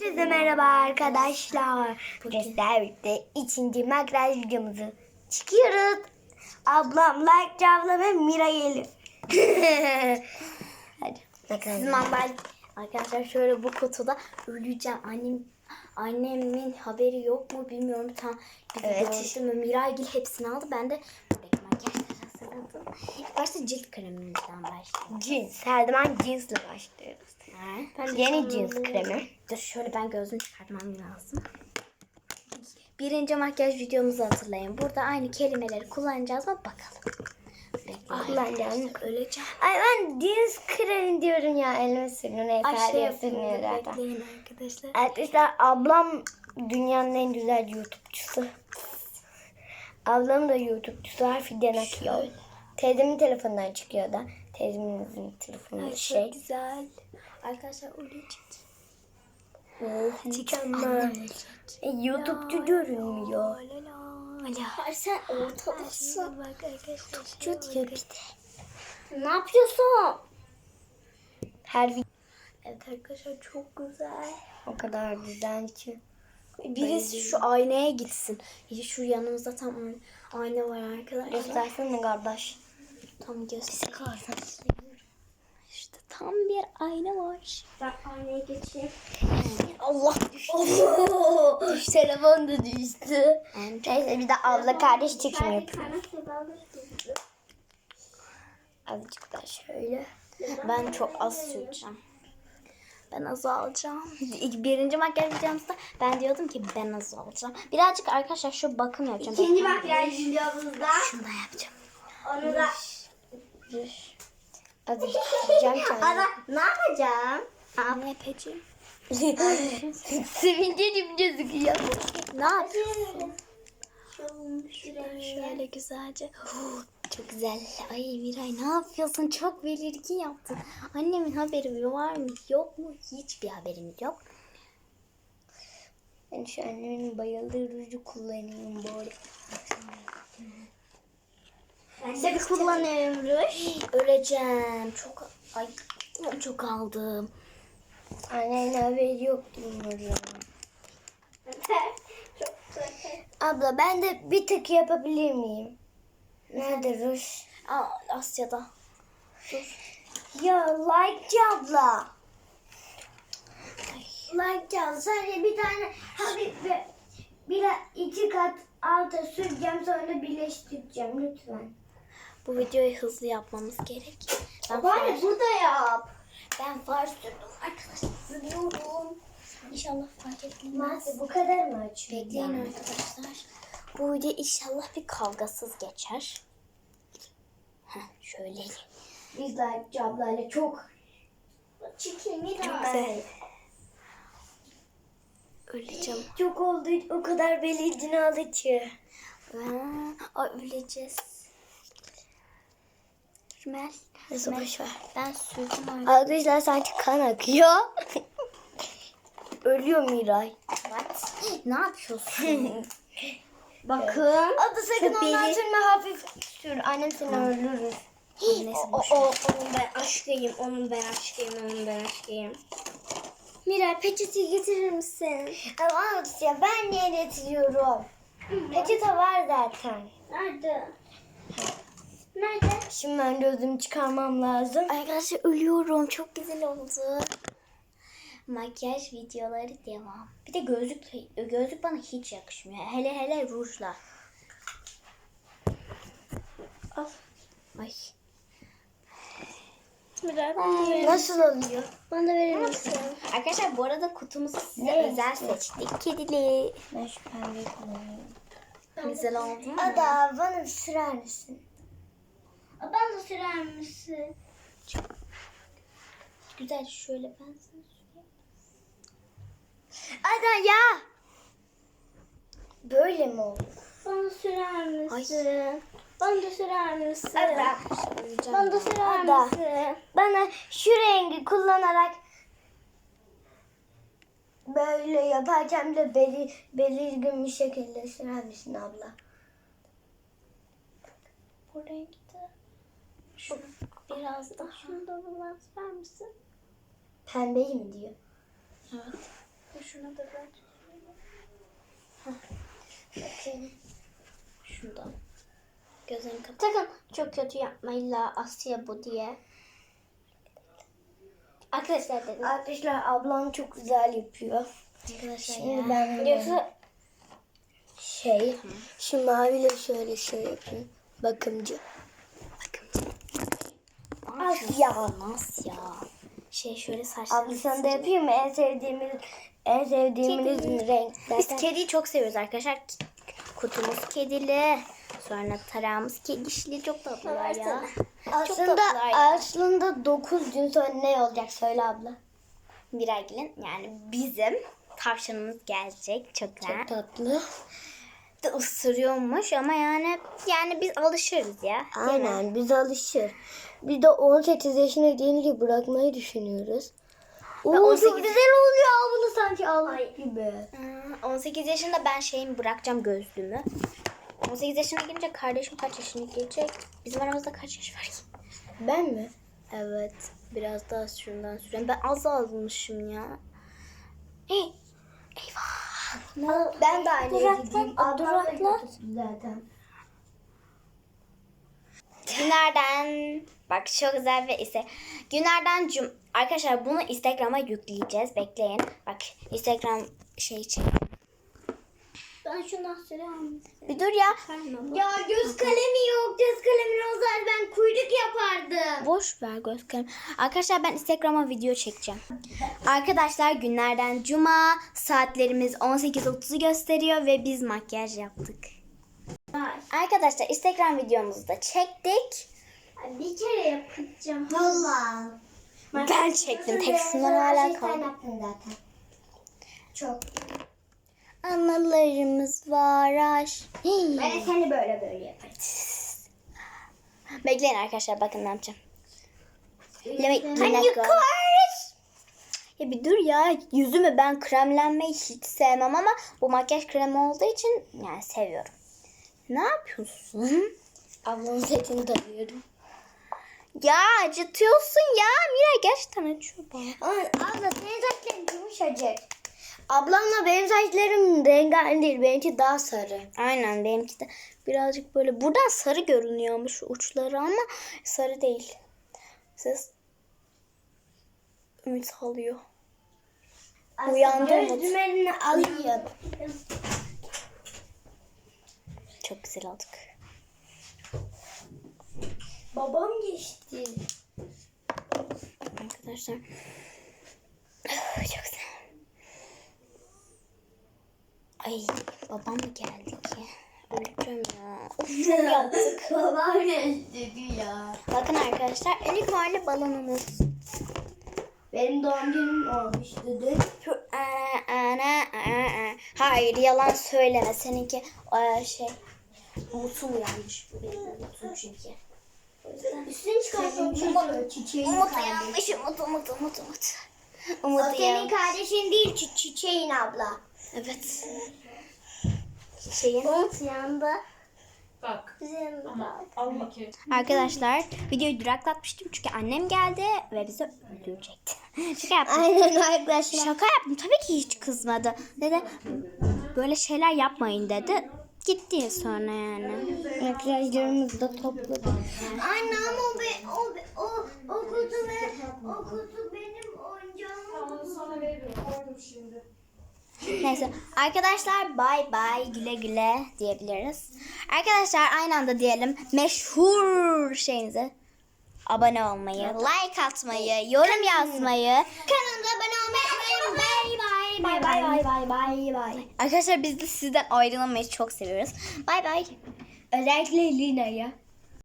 Herkese merhaba arkadaşlar. Bugün sizlerle birlikte ikinci makyaj videomuzu çıkıyoruz. Ablam, like abla ve Mira gelir. Hadi. Sizin ben arkadaşlar şöyle bu kutuda öleceğim. Annem annemin haberi yok mu bilmiyorum. Tam bizi Evet. gördü mü? Hepsini aldı. Ben de İlk başta cilt kremimizden başlayalım. Cins. Her zaman cinsle başlıyoruz. Ben Yeni cins kremi. Dur şöyle ben gözümü çıkartmam lazım. Birinci makyaj videomuzu hatırlayın. Burada aynı kelimeleri kullanacağız mı bakalım. Bekle. Kullanacağım. Öleceğim. Ay ben cins kremi diyorum ya elime sürüyor. Neyse Ay şey yapıyorum. zaten. Bekleyin arkadaşlar. Arkadaşlar ablam dünyanın en güzel YouTube'cusu. Ablam da YouTube'cusu harfiden akıyor. Teyzemin telefonundan çıkıyor da. Teyzemin telefonu Ay, şey. Çok güzel. Arkadaşlar öleceğim. Oh, mükemmel. Annem ölecek. E, YouTube'cu görünmüyor. Ay sen ortadasın. YouTube'cu diyor bir de. Ne yapıyorsun? Her video Evet arkadaşlar çok güzel. o kadar güzel ki. Birisi şu aynaya gitsin. Şu yanımızda tam ayna var arkadaşlar. Göstersene kardeş. Tam göster. İşte tam bir ayna var. Ben aynaya geçeyim. Allah düştü. Telefon da düştü. Neyse bir de abla kardeş çekimi yapıyor. Azıcık daha şöyle. Ben çok az süreceğim. Ben az alacağım. Birinci makyaj videomuzda ben diyordum ki ben az alacağım. Birazcık arkadaşlar şu bakım yapacağım. İkinci makyaj videomuzda Şunu da yapacağım. onu da azıcık süreceğim kendime. ne yapacağım? Ne yapacağım? Sevincim gözüküyor. Ne yapıyorsun? Şöyle güzelce. Çok güzel. Ay Miray ne yapıyorsun? Çok belirgin yaptın. Annemin haberi var mı? Yok mu? Hiçbir haberimiz yok. Ben şu annemin bayıldığı ruju kullanıyorum böyle. Ben de kullanıyorum ruj. Öleceğim. Çok ay çok aldım. Annenin haberi yok umarım. Abla ben de bir tık yapabilir miyim? Nerede ruj? Aa, Asya'da. Ya like abla. Like abla sadece bir tane hafif bir, bir iki kat alta süreceğim sonra birleştireceğim lütfen. Bu videoyu hızlı yapmamız gerek. Ben Bari far, burada yap. ben far sürdüm arkadaşlar. Sürüyorum. İnşallah fark etmez. Nasıl bu kadar mı açıyor? Bekleyin arkadaşlar. Bu video inşallah bir kavgasız geçer. Heh, şöyle. Biz like ablayla çok Çekilmeyi çok güzel. Öleceğim. Çok oldu o kadar belirgin aldı ki. Aa, öleceğiz. Rümel. Neyse boş ver. Ben sürdüm. Arkadaşlar sanki kan akıyor. Ölüyor Miray. What? Ne yapıyorsun? Bakın. Adı sakın Çok ondan sürme hafif sür. Annem seni öldürür. O, o, onun ben aşkıyım, onun ben aşkıyım, onun ben aşkıyım. Miray peçeteyi getirir misin? Ama ya ben niye getiriyorum? Peçete var zaten. Nerede? Nerede? Şimdi ben gözümü çıkarmam lazım. Arkadaşlar ölüyorum. Çok güzel oldu. Makyaj videoları devam. Bir de gözlük gözlük bana hiç yakışmıyor. Hele hele rujla. Al. Ay. Nasıl oluyor? Bana da verir misin? Arkadaşlar bu arada kutumuzu size Ne özel seçtik. Kedili. Ben şu pembeyi kullanıyorum. Güzel oldu mu? Ada bana sürer misin? Bana da sürer misin? Güzel şöyle ben sana. Ada ya. Böyle mi oldu? Bana sürer misin? Bana da sürer misin? Ada. Bana da sürer Ada. misin? Bana şu rengi kullanarak böyle yaparken de belir, belirgin bir şekilde sürer misin abla? Bu renkte. Şu biraz da şunu da sürer misin? Pembeyi mi diyor? Evet. Şuna da ben. Bakayım. Şundan. Gözlerini kapat. Sakın çok kötü yapma illa Asya bu diye. Arkadaşlar dedim. Arkadaşlar ablam çok güzel yapıyor. Arkadaşlar Şimdi ya. ben Yoksa şey şu maviyle şöyle şey yapayım. Bakımcı. Asya. Asya. Şey şöyle saçlarını Abla sana da yapayım mı? En sevdiğimiz en sevdiğimiz renk. Biz Zaten kediyi çok seviyoruz arkadaşlar. Kutumuz kedili. Sonra tarağımız kedişli. Çok tatlılar ya. aslında ya. aslında 9 gün sonra ne olacak söyle abla. Miraylin yani bizim tavşanımız gelecek. Çok. Çok tatlı. de ısırıyormuş ama yani yani biz alışırız ya. Aynen biz alışır. Biz de 18 yaşına gelince bırakmayı düşünüyoruz. Oo, 18 çok güzel oluyor abla sanki Allah gibi. Aa, 18 yaşında ben şeyimi bırakacağım gözlüğümü. 18 yaşına gelince kardeşim kaç yaşına gelecek? Bizim aramızda kaç yaş var ki? Ben mi? Evet. Biraz daha şundan süreyim. Ben az almışım ya. Hey. Eyvah. Ben de aynı Durakla, gideyim. durakla. Zaten. Günlerden. Bak çok güzel bir ise. Günlerden cum arkadaşlar bunu Instagram'a yükleyeceğiz. Bekleyin. Bak Instagram şey çek ben şundan süreyim bir dur ya. Ya göz kalemi yok. Göz kalemi olsaydı ben kuyruk yapardım. boş ver göz kalem arkadaşlar ben Instagram'a video çekeceğim. Arkadaşlar günlerden cuma saatlerimiz 18.30'u gösteriyor ve biz makyaj yaptık arkadaşlar Instagram videomuzu da çektik Bir kere yapacağım. Valla. ben çektim tekstimler hala kaldı zaten. Çok. Anılarımız var aş. Ben seni böyle böyle yaparım. Bekleyin arkadaşlar bakın ne yapacağım. Let me Hani. Ya bir dur ya yüzümü ben kremlenmeyi hiç sevmem ama bu makyaj kremi olduğu için yani seviyorum. Ne yapıyorsun? Ablamın setini tanıyorum. Ya acıtıyorsun ya. Mira gerçekten acıyor bana. Abla senin saçların yumuşacık. Ablamla benim saçlarım rengarenk değil. Benimki daha sarı. Aynen benimki de birazcık böyle buradan sarı görünüyormuş uçları ama sarı değil. Ses ümit alıyor. Uyandı Göz Umut. dümenini alayım. Çok güzel olduk. Babam geçti. Arkadaşlar. Çok güzel. Ay babam mı geldi ki? Öleceğim ya. Of, yaptık. Babam geçti ya. Bakın arkadaşlar unicornlu balonumuz. Benim doğum günüm. Şu, aa, ana, aa, aa. Hayır yalan söyleme. Seninki aa, şey Umut'um uyanmış. Benim Umut'um çünkü. Üstünü çıkartıyorum. Çiçeğin Umut kardeşi. uyanmış. Umut, Umut, Umut, Umut. O Umut senin uyanmış. kardeşin değil çi- çiçeğin abla. Evet. Şeyin. Umut yandı. Bak. Bizim Alma ki. Arkadaşlar videoyu duraklatmıştım çünkü annem geldi ve bizi öldürecekti. Şaka yaptım. Aynen arkadaşlar. Şaka yaptım. Tabii ki hiç kızmadı. Dedi böyle şeyler yapmayın dedi. Gitti sonra yani. Makyajlarımızı da topladık. Anne ama o, be, o, be- o, o kutu ve o kutu benim oyuncağım. Onu sana veririm. Koydum şimdi. Neyse arkadaşlar bay bay güle güle diyebiliriz. Arkadaşlar aynı anda diyelim meşhur şeyinize abone olmayı, like atmayı, yorum yazmayı. Unutmayın. Bay bay. Bay bay bay bay. Arkadaşlar biz de sizden ayrılmayı çok seviyoruz. Bay bay. Özellikle Lina'ya.